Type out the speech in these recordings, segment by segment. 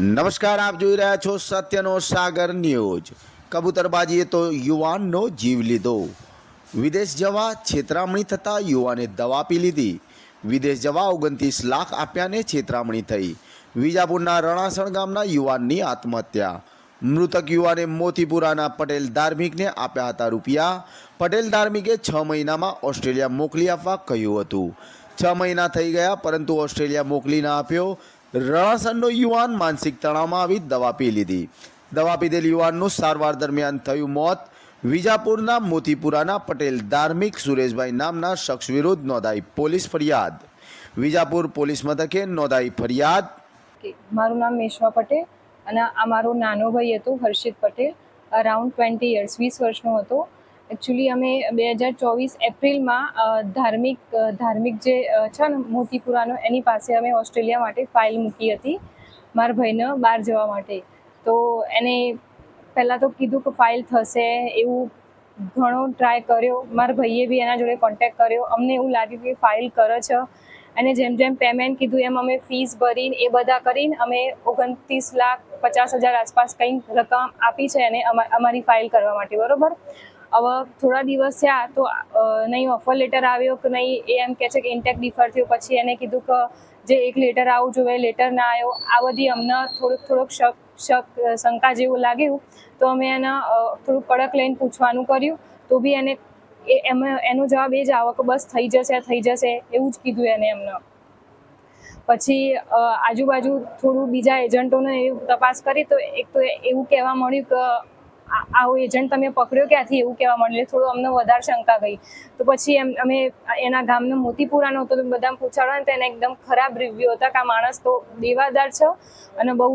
નમસ્કાર, આપ જોઈ રહ્યા છો સત્યનો સાગર ન્યૂઝ. કબૂતરબાજીએ તો યુવાનનો જીવ લીધો. વિદેશ જવા છેતરામણી થતાં યુવાને દવા પી લીધી. વિદેશ જવા ઓગણત્રીસ લાખ આપ્યાને છેતરામણી થઈ. વિજાપુરના રણાસણ ગામના યુવાનની આત્મહત્યા. મૃતક યુવાને મોતીપુરાના પટેલ ધાર્મિકને આપ્યા હતા રૂપિયા. પટેલ ધાર્મિકે છ મહિનામાં ઓસ્ટ્રેલિયા મોકલી આપવા કહ્યું હતું. છ મહિના થઈ ગયા, પરંતુ ઓસ્ટ્રેલિયા મોકલી ના આપ્યો. રણાસણનો યુવાન માનસિક તણાવમાં આવી દવા પી લીધી. દવા પીધેલ યુવાનનું સારવાર દરમિયાન થયું મોત. વિજાપુરના મોતીપુરાના પટેલ ધાર્મિક સુરેશભાઈ નામના શખ્સ વિરુદ્ધ નોંધાઈ પોલીસ ફરિયાદ. વિજાપુર પોલીસ મથકે નોંધાઈ ફરિયાદ. મારું નામ મેશ્વા પટેલ અને આ મારો નાનો ભાઈ હતો, Harshit Patel. Around twenty years વીસ વર્ષનો હતો. એકચ્યુઅલી અમે બે હજાર ચોવીસ એપ્રિલમાં ધાર્મિક ધાર્મિક જે છે ને, મોતીપુરાનો, એની પાસે અમે ઓસ્ટ્રેલિયા માટે ફાઇલ મૂકી હતી, મારા ભાઈને બહાર જવા માટે. તો એને પહેલાં તો કીધું કે ફાઇલ થશે, એવું ઘણો ટ્રાય કર્યો. મારા ભાઈએ બી એના જોડે કોન્ટેક્ટ કર્યો. અમને એવું લાગ્યું કે ફાઇલ કરે છે. અને જેમ જેમ પેમેન્ટ કીધું, એમ અમે ફીસ ભરીને, એ બધા કરીને અમે ઓગણત્રીસ લાખ પચાસ હજાર આસપાસ કંઈક રકમ આપી છે એને અમા- અમારી ફાઇલ કરવા માટે, બરોબર? હવે થોડા દિવસ થયા તો નહીં ઓફર લેટર આવ્યો કે નહીં એ એમ કહે છે કે ઇન્ટેક ડિફર થયું. પછી એને કીધું કે જે એક લેટર આવવું જોઈએ લેટર ના આવ્યો. આ બધી અમને થોડુંક થોડુંક શક શક, શંકા જેવું લાગ્યું. તો અમે એને થોડુંક કડક લઈને પૂછવાનું કર્યું. તો બી એને એમાં, એનો જવાબ એ જ આવો કે બસ થઈ જશે થઈ જશે. એવું જ કીધું એને એમને. પછી આજુબાજુ થોડું બીજા એજન્ટોને એવું તપાસ કરી તો એક તો એવું કહેવા મળ્યું કે આવો એજન્ટ તમે પકડ્યો ક્યાંથી એવું કહેવા મળ્યું થોડું અમને વધારે શંકા ગઈ. તો પછી એમ અમે એના ગામનો મોતીપુરાનો હતો, તો બધા પૂછાડો ને તો એને એકદમ ખરાબ રિવ્યુ હતા કે આ માણસ તો દેવાદાર છે અને બહુ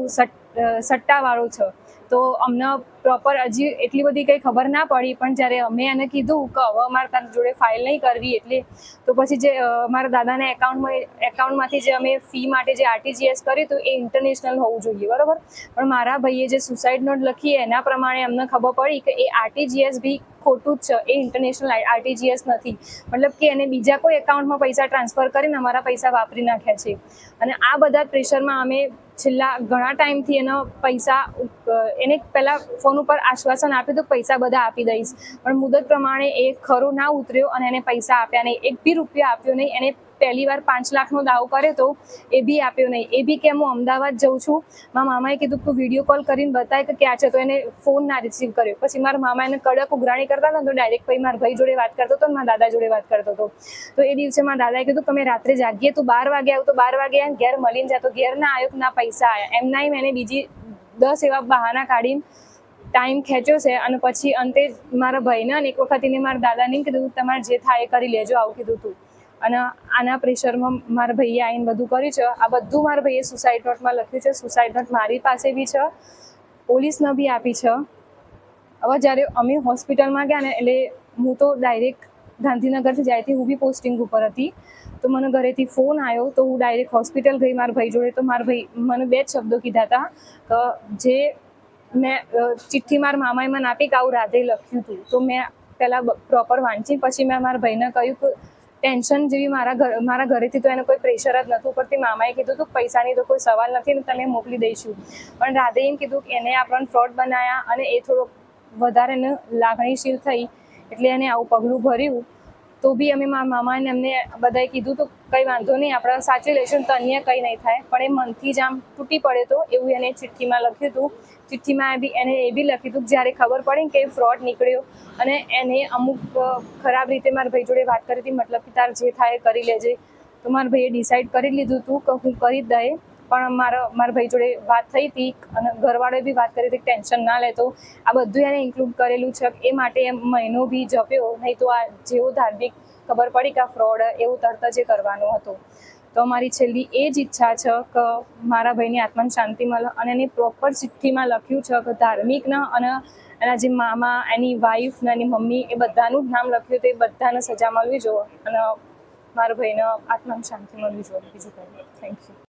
સટ્ટાવાળો છે. તો અમને પ્રોપર હજી એટલી બધી કંઈ ખબર ના પડી, પણ જ્યારે અમે એને કીધું કે હવે અમારે તારા જોડે ફાઇલ નહીં કરવી એટલે, તો પછી જે મારા દાદાના એકાઉન્ટમાં એકાઉન્ટમાંથી જે અમે ફી માટે જે આરટીજીએસ કર્યું હતું એ ઇન્ટરનેશનલ હોવું જોઈએ, બરાબર? પણ મારા ભાઈએ જે સુસાઇડ નોટ લખી એના પ્રમાણે અમને ખબર પડી કે એ આરટીજીએસ બી ખોટું જ છે, એ ઇન્ટરનેશનલ આરટીજીએસ નથી. મતલબ કે એને બીજા કોઈ એકાઉન્ટમાં પૈસા ટ્રાન્સફર કરીને અમારા પૈસા વાપરી નાખ્યા છે. અને આ બધા પ્રેશરમાં અમે છેલ્લા ઘણા ટાઈમથી એનો પૈસા એને પહેલાં ફોન ઉપર આશ્વાસન આપ્યું તો પૈસા બધા આપી દઈશ. પણ મુદત પ્રમાણે એ ખરો ના ઉતર્યો અને એને પૈસા આપ્યા નહીં. એક બી રૂપિયા આપ્યો નહીં. એને પહેલી વાર પાંચ લાખનો દાવો કર્યો તો એ બી આપ્યો નહીં. એ બી કે હું અમદાવાદ જઉં છું. મારા મામાએ કીધું તું વીડિયો કોલ કરીને બતાય કે ક્યાં છે. તો એને ફોન ના રિસીવ કર્યો. પછી મારા મામા એને કડક ઉઘરાણી કરતા હતા તો ડાયરેક્ટ ભાઈ મારા ભાઈ જોડે વાત કરતો હતો મારા દાદા જોડે વાત કરતો હતો. તો એ દિવસે મારા દાદાએ કીધું તમે રાત્રે જાગીએ. તું બાર વાગે આવ્યો તો બાર વાગે આવીને ઘેર મળીને જતો ઘેર ના આવ્યો ના પૈસા આવ્યા એમ ના એને બીજી દસ એવા બહાના કાઢીને ટાઈમ ખેંચ્યો છે અને પછી અંતે મારા ભાઈને અને એક વખત એને મારા દાદાને કીધું, તમારે જે થાય એ કરી લેજો, આવું કીધું હતું અને આના પ્રેશરમાં મારા ભાઈએ આવીને બધું કર્યું છે. આ બધું મારા ભાઈએ સુસાઇડ નોટમાં લખ્યું છે. સુસાઇડ નોટ મારી પાસે બી છે. પોલીસને બી આપી છે. હવે જ્યારે અમે હોસ્પિટલમાં ગયા ને, એટલે હું તો ડાયરેક્ટ ગાંધીનગરથી જ્યારથી હું બી પોસ્ટિંગ ઉપર હતી, તો મને ઘરેથી ફોન આવ્યો, તો હું ડાયરેક્ટ હોસ્પિટલ ગઈ મારા ભાઈ જોડે. તો મારા ભાઈ મને બે જ શબ્દો કીધા હતા. કે જે મેં ચિઠ્ઠી મારા મામાએ મને આપી કે આવું રાધે લખ્યું હતું તો મેં પહેલાં પ્રોપર વાંચી, પછી મેં મારા ભાઈને કહ્યું કે ટેન્શન જેવી મારા ઘર, મારા ઘરેથી તો એને કોઈ પ્રેશર જ નહોતું, ઉપરથી મામાએ કીધું હતું પૈસાની તો કોઈ સવાલ નથી ને તને મોકલી દઈશું. પણ રાધે એમ કીધું કે એને આપણને ફ્રોડ બનાવ્યા અને એ થોડોક વધારે એને લાગણીશીલ થઈ, એટલે એને આવું પગલું ભર્યું. તો બી અમે મારા મામાને એમને બધાએ કીધું તો કંઈ વાંધો નહીં આપણે સાચી લઈશું તો અન્ય કંઈ નહીં થાય. પણ એ મનથી જ આમ તૂટી પડે તો એવું એને ચિઠ્ઠીમાં લખ્યું હતું. ચિઠ્ઠીમાં બી, એને એ બી લખ્યું હતું જ્યારે ખબર પડી કે ફ્રોડ નીકળ્યો અને એને અમુક ખરાબ રીતે મારા ભાઈ જોડે વાત કરી હતી, મતલબ કે તાર જે થાય કરી લેજે. તો મારા ભાઈએ ડિસાઈડ કરી લીધું હતું કે હું કરી જ દઈએ. પણ મારા મારા ભાઈ જોડે વાત થઈ હતી અને ઘરવાળાએ બી વાત કરી હતી ટેન્શન ના લેતો આ બધું એને ઇન્ક્લુડ કરેલું છે. એ માટે એમ મહિનો બી જપ્યો. નહીં તો આ જેવો ધાર્મિક ખબર પડી કે આ ફ્રોડ એવું તરત જ એ હતું. તો મારી છેલ્લી એ જ ઈચ્છા છે કે મારા ભાઈની આત્માને શાંતિ મળે અને એની પ્રોપર ચિઠ્ઠીમાં લખ્યું છે કે ધાર્મિકના અને એના જે મામા, એની વાઈફ ને એની મમ્મી એ બધાનું જ નામ લખ્યું તે બધાને સજા મળવી જોઈએ અને મારા ભાઈને આત્માને શાંતિ મળવી જોઈએ. બીજું કંઈ થેન્ક યુ